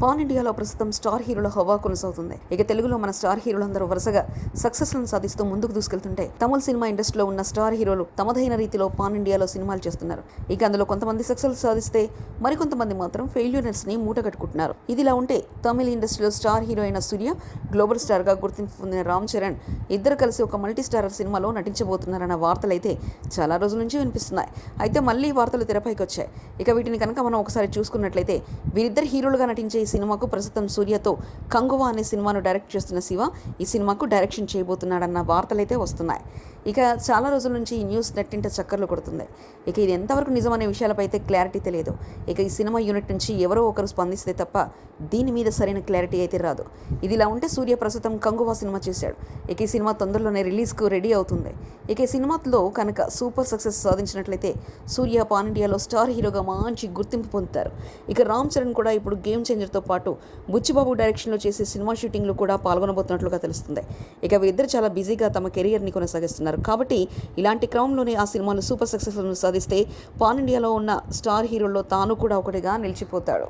Pan ఇండియాలో ప్రస్తుతం star హీరోల హవా కొనసాగుతుంది. ఇక తెలుగులో మన స్టార్ హీరోలందరూ వరుసగా సక్సెస్లను సాధిస్తూ ముందుకు దూసుకెళ్తుంటే తమిళ సినిమా ఇండస్ట్రీలో ఉన్న స్టార్ హీరోలు తమదైన రీతిలో పాన్ ఇండియాలో సినిమాలు చేస్తున్నారు. ఇక అందులో కొంతమంది సక్సెస్ సాధిస్తే మరికొంతమంది మాత్రం ఫెయిల్యూనర్స్ని మూట కట్టుకుంటున్నారు ఇదిలా ఉంటే తమిళ ఇండస్ట్రీలో స్టార్ హీరో అయిన సూర్య గ్లోబల్ స్టార్గా గుర్తింపు పొందిన రామ్ చరణ్ ఇద్దరు కలిసి ఒక మల్టీ స్టారర్ సినిమాలో నటించబోతున్నారన్న వార్తలైతే చాలా రోజుల నుంచి వినిపిస్తున్నాయి. అయితే మళ్ళీ వార్తలు తెరపైకి వచ్చాయి ఇక వీటిని కనుక మనం ఒకసారి చూసుకున్నట్లయితే వీరిద్దరు హీరోలుగా నటించే సినిమాకు ప్రస్తుతం సూర్యతో కంగువా అనే సినిమాను డైరెక్ట్ చేస్తున్న శివ ఈ సినిమాకు డైరెక్షన్ చేయబోతున్నాడన్న వార్తలైతే వస్తున్నాయి. ఇక చాలా రోజుల నుంచి ఈ న్యూస్ నెట్టింట చక్కర్లు కొడుతుంది. ఇక ఇది ఎంతవరకు నిజమనే విషయాలపై అయితే క్లారిటీ తెలియదు. ఇక ఈ సినిమా యూనిట్ నుంచి ఎవరో ఒకరు స్పందిస్తే తప్ప దీని మీద సరైన క్లారిటీ అయితే రాదు. ఇదిలా ఉంటే సూర్య ప్రస్తుతం కంగువా సినిమా చేశాడు. ఇక ఈ సినిమా తొందరలోనే రిలీజ్కు రెడీ అవుతుంది. ఇక ఈ సినిమాలో కనుక సూపర్ సక్సెస్ సాధించినట్లయితే సూర్య పాన్ ఇండియాలో స్టార్ హీరోగా మంచి గుర్తింపు పొందుతారు. ఇక రామ్ చరణ్ కూడా ఇప్పుడు గేమ్ చేంజర్తో పాటు బుచ్చిబాబు డైరెక్షన్లో చేసే సినిమా షూటింగ్లో కూడా పాల్గొనబోతున్నట్లుగా తెలుస్తుంది. ఇక వీరిద్దరు చాలా బిజీగా తమ కెరియర్ని కొనసాగిస్తున్నారు. కాబట్టి ఇలాంటి క్రమంలోనే ఆ సినిమాలు సూపర్ సక్సెస్ను సాధిస్తే పాన్ ఇండియాలో ఉన్న స్టార్ హీరోల్లో తాను కూడా ఒకటిగా నిలిచిపోతాడు.